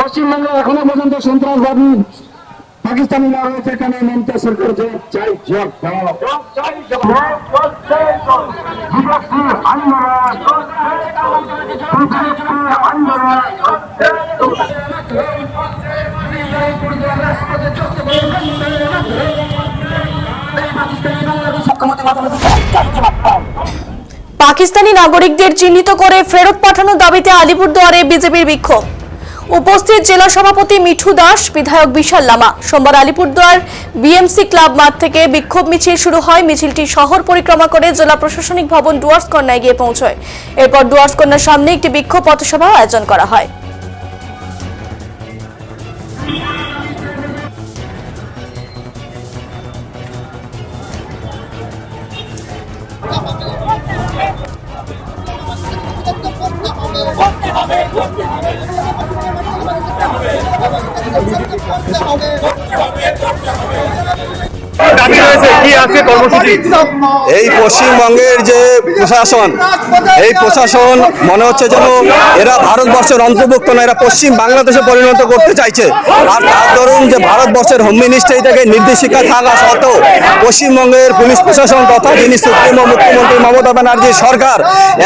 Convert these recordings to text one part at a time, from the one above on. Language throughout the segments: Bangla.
পশ্চিমবঙ্গে এখনও পর্যন্ত সন্ত্রাসবাদী পাকিস্তানিরা রয়েছে এখানে, মমতা সরকার যে চাই আন্দোলন পাকিস্তানি নাগরিকদের চিহ্নিত করে ফেরত পাঠানোর দাবিতে আলিপুরদুয়ারে বিজেপির বিক্ষোভ। উপস্থিত জেলা সভাপতি মিঠু দাস, বিধায়ক বিশাল লামা। সোমবার আলিপুরদুয়ার বিএমসি ক্লাব মাঠ থেকে বিক্ষোভ মিছিল শুরু হয়। মিছিলটি শহর পরিক্রমা করে জেলা প্রশাসনিক ভবন ডুয়ার্স কন্যায় গিয়ে পৌঁছয়। এরপর ডুয়ার্স কন্যার সামনে একটি বিক্ষোভ পথসভা আয়োজন করা হয়। রয়েছে এই পশ্চিমবঙ্গের যে প্রশাসন, এই প্রশাসন মনে হচ্ছে যেন এরা ভারতবর্ষের অন্তর্ভুক্ত না এরা পশ্চিম বাংলাদেশে পরিণত করতে চাইছে। আর তার ধরুন যে ভারতবর্ষের হোম মিনিস্ট্রি থেকে নির্দেশিকা থাকা সত্ত্বেও পশ্চিমবঙ্গের পুলিশ প্রশাসন তথা যিনি সুপ্রিমো মুখ্যমন্ত্রী মমতা ব্যানার্জির সরকার,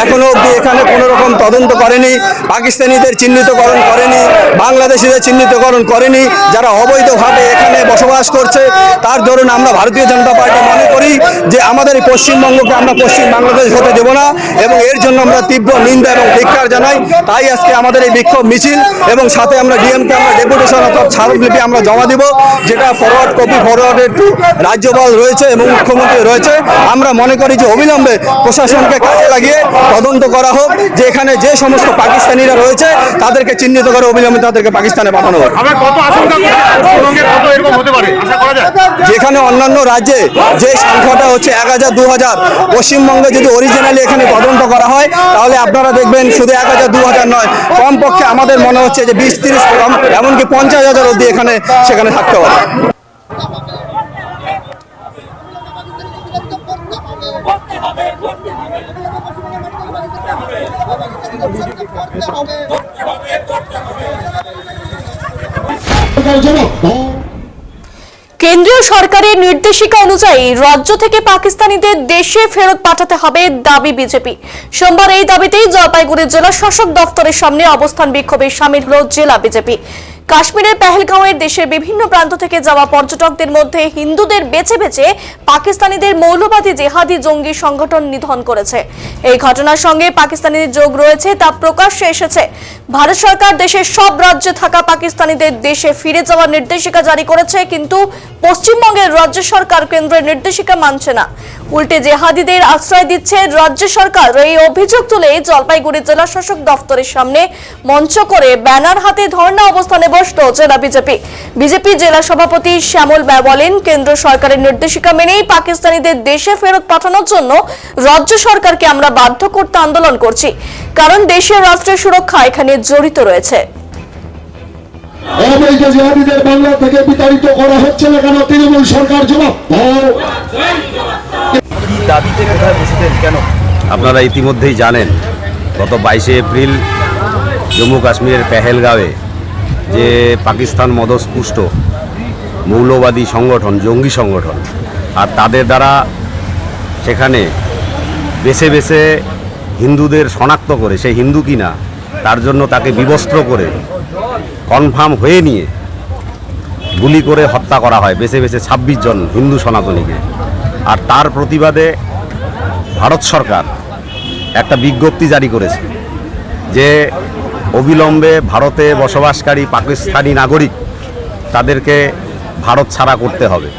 এখনও অবধি এখানে কোনো রকম তদন্ত করেনি, পাকিস্তানিদের চিহ্নিতকরণ করেনি, বাংলাদেশিদের চিহ্নিতকরণ করেনি, যারা অবৈধভাবে এখানে বসবাস করছে, তার ধরুন আমরা ভারতীয় জনতা পার্টি মনে করি যে আমাদের এই পশ্চিমবঙ্গকে আমরা পশ্চিম বাংলাদেশ হতে দেব না এবং এর জন্য আমরা তীব্র নিন্দা এবং ধিক্কার জানাই। তাই আজকে আমাদের এই বিক্ষোভ মিছিল এবং সাথে আমরা ডিএমকে আমরা ডেপুটেশন অর্থাৎ স্মারকলিপি আমরা জমা দিব যেটা ফরওয়ার্ড কপি ফরওয়ার্ডের টু রাজ্যপাল রয়েছে এবং মুখ্যমন্ত্রী রয়েছে। আমরা মনে করি যে অবিলম্বে প্রশাসনকে কাজে লাগিয়ে তদন্ত করা হোক যে এখানে যে সমস্ত পাকিস্তানিরা রয়েছে তাদেরকে চিহ্নিত করে অবিলম্বে তাদেরকে পাকিস্তানে পাঠানো হোক। আমরা যেখানে অন্যান্য রাজ্যে যে সংখ্যাটা হচ্ছে এক হাজার, দু হাজার। পশ্চিমবঙ্গে যদি অরিজিনালি এখানে তদন্ত করা হয়, তাহলে আপনারা দেখবেন শুধু এক হাজার, দু হাজার নয়। কমপক্ষে আমাদের মনে হচ্ছে যে বিশ, তিরিশ, কম, এমনকি পঞ্চাশ হাজার অব্দি এখানে, সেখানে থাকতে পারে কেন্দ্রীয় সরকারের নির্দেশিকা অনুযায়ী রাজ্য থেকে পাকিস্তানিদের দেশে ফেরত পাঠাতে হবে দাবি বিজেপি। সোমবার এই দাবিতেই জলপাইগুড়ি জেলা শাসক দফতরের সামনে অবস্থান বিক্ষোভে সামিল হল জেলা বিজেপি। কাশ্মীরের পেহেলগাঁওয়ের দেশের বিভিন্ন প্রান্ত থেকে যাওয়া পর্যটকদের মধ্যে হিন্দুদের বেছে বেছে পাকিস্তানিদের মৌলবাদী জেহাদি জঙ্গি সংগঠন নিধন করেছে। এই ঘটনার সঙ্গে পাকিস্তানিদের যোগ রয়েছে তা প্রকাশ্যে এসেছে। ভারত সরকার দেশের সব রাজ্যে থাকা পাকিস্তানিদের দেশে ফিরে যাওয়ার নির্দেশিকা জারি করেছে, কিন্তু পশ্চিমবঙ্গের রাজ্য সরকার কেন্দ্রের নির্দেশিকা মানছে না। উল্টে জেহাদিদের আশ্রয় দিচ্ছে রাজ্য সরকার। এই অভিযোগ তুলে জলপাইগুড়ি জেলা শাসক দফতরের সামনে মঞ্চ করে ব্যানার হাতে ধর্ণা অবস্থানে বসল জেলা বিজেপি। বিজেপি জেলা সভাপতি শ্যামল ব্যা বলেন, কেন্দ্র সরকারের নির্দেশিকা মেনেই পাকিস্তানিদের দেশে ফেরত পাঠানোর জন্য রাজ্য সরকারকে আমরা বাধ্য করতে আন্দোলন করছি। কারণ দেশের রাষ্ট্রের সুরক্ষা এখানে জড়িত রয়েছে। জিহাদিদের বাংলা থেকে বিতাড়িত করা হচ্ছে না কেন? তৃণমূল সরকার জবাব দাবিতে কোথায় বসেছেন কেন? আপনারা ইতিমধ্যেই জানেন, গত বাইশে এপ্রিল জম্মু কাশ্মীরের পেহেলগাঁওয়ে যে পাকিস্তান মদস্পুষ্ট মৌলবাদী সংগঠন, জঙ্গি সংগঠন, আর তাদের দ্বারা সেখানে বেছে বেছে হিন্দুদের শনাক্ত করে, সে হিন্দু কিনা, তার জন্য তাকে বিবস্ত্র করে কনফার্ম হয়ে নিয়ে গুলি করে হত্যা করা হয়, বেছে বেছে ছাব্বিশ জন হিন্দু সনাতনীকে। আর তার প্রতিবাদে ভারত সরকার একটা বিজ্ঞপ্তি জারি করেছে যে অবিলম্বে ভারতে বসবাসকারী পাকিস্তানি নাগরিক তাদেরকে ভারত ছাড়া করতে হবে।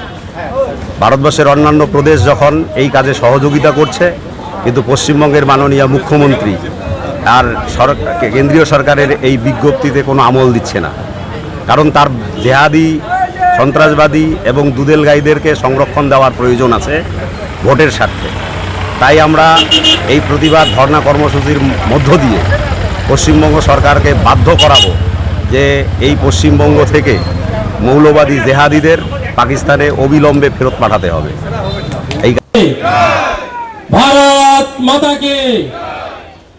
ভারতবর্ষের অন্যান্য প্রদেশ যখন এই কাজে সহযোগিতা করছে, কিন্তু পশ্চিমবঙ্গের মাননীয় মুখ্যমন্ত্রী আর সরকার কেন্দ্রীয় সরকারের এই বিজ্ঞপ্তিতে কোনো আমল দিচ্ছে না। কারণ তার জেহাদি, সন্ত্রাসবাদী এবং দুদেল গাইদেরকে সংরক্ষণ দেওয়ার প্রয়োজন আছে ভোটের স্বার্থে। তাই আমরা এই প্রতিবাদ ধর্ণা কর্মসূচির মধ্য দিয়ে পশ্চিমবঙ্গ সরকারকে বাধ্য করাবো যে এই পশ্চিমবঙ্গ থেকে মৌলবাদী জেহাদিদের পাকিস্তানে অবিলম্বে ফেরত পাঠাতে হবে। এই ভারত মাতাকে